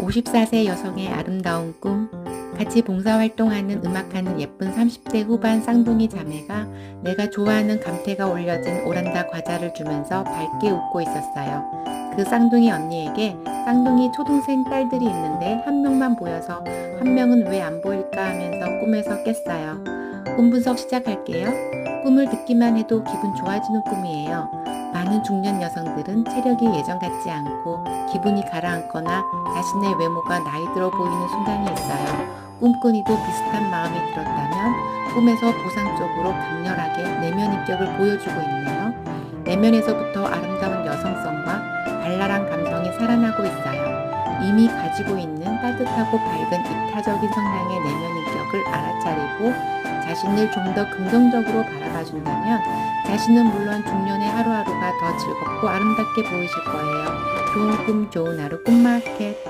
54세 여성의 아름다운 꿈. 같이 봉사활동하는 음악하는 예쁜 30대 후반 쌍둥이 자매가 내가 좋아하는 감태가 올려진 오란다 과자를 주면서 밝게 웃고 있었어요. 그 쌍둥이 언니에게 쌍둥이 초동생 딸들이 있는데 한 명만 보여서 한 명은 왜 안 보일까 하면서 꿈에서 깼어요. 꿈 분석 시작할게요. 꿈을 듣기만 해도 기분 좋아지는 꿈이에요. 많은 중년 여성들은 체력이 예전 같지 않고 기분이 가라앉거나 자신의 외모가 나이 들어 보이는 순간이 있어요. 꿈꾸니도 비슷한 마음이 들었다면 꿈에서 보상적으로 강렬하게 내면 인격을 보여주고 있네요. 내면에서부터 아름다운 여성성과 발랄한 감성이 살아나고 있어요. 이미 가지고 있는 따뜻하고 밝은 이타적인 성향의 내면 인격을 알아차리고 자신을 좀 더 긍정적으로 바라봐 준다면 자신은 물론 중년의 더 즐겁고 아름답게 보이실 거예요. 좋은 꿈, 좋은 하루, 꿈마켓.